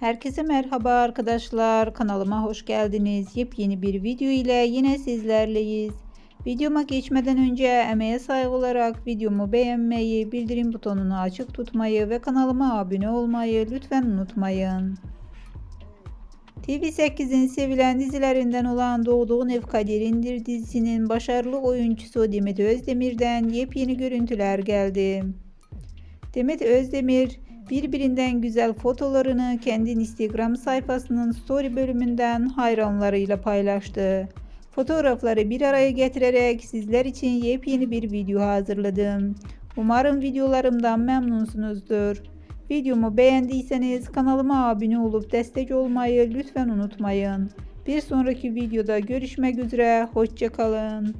Herkese merhaba arkadaşlar. Kanalıma hoş geldiniz. Yepyeni bir video ile yine sizlerleyiz. Videoma geçmeden önce emeğe saygı olarak videomu beğenmeyi, bildirim butonunu açık tutmayı ve kanalıma abone olmayı lütfen unutmayın. TV8'in sevilen dizilerinden olan Doğduğun Ev Kaderindir dizisinin başarılı oyuncusu Demet Özdemir'den yepyeni görüntüler geldi. Demet Özdemir birbirinden güzel fotolarını kendi Instagram sayfasının story bölümünden hayranlarıyla paylaştı. Fotoğrafları bir araya getirerek sizler için yepyeni bir video hazırladım. Umarım videolarımdan memnunsunuzdur. Videomu beğendiyseniz kanalıma abone olup destek olmayı lütfen unutmayın. Bir sonraki videoda görüşmek üzere, hoşçakalın.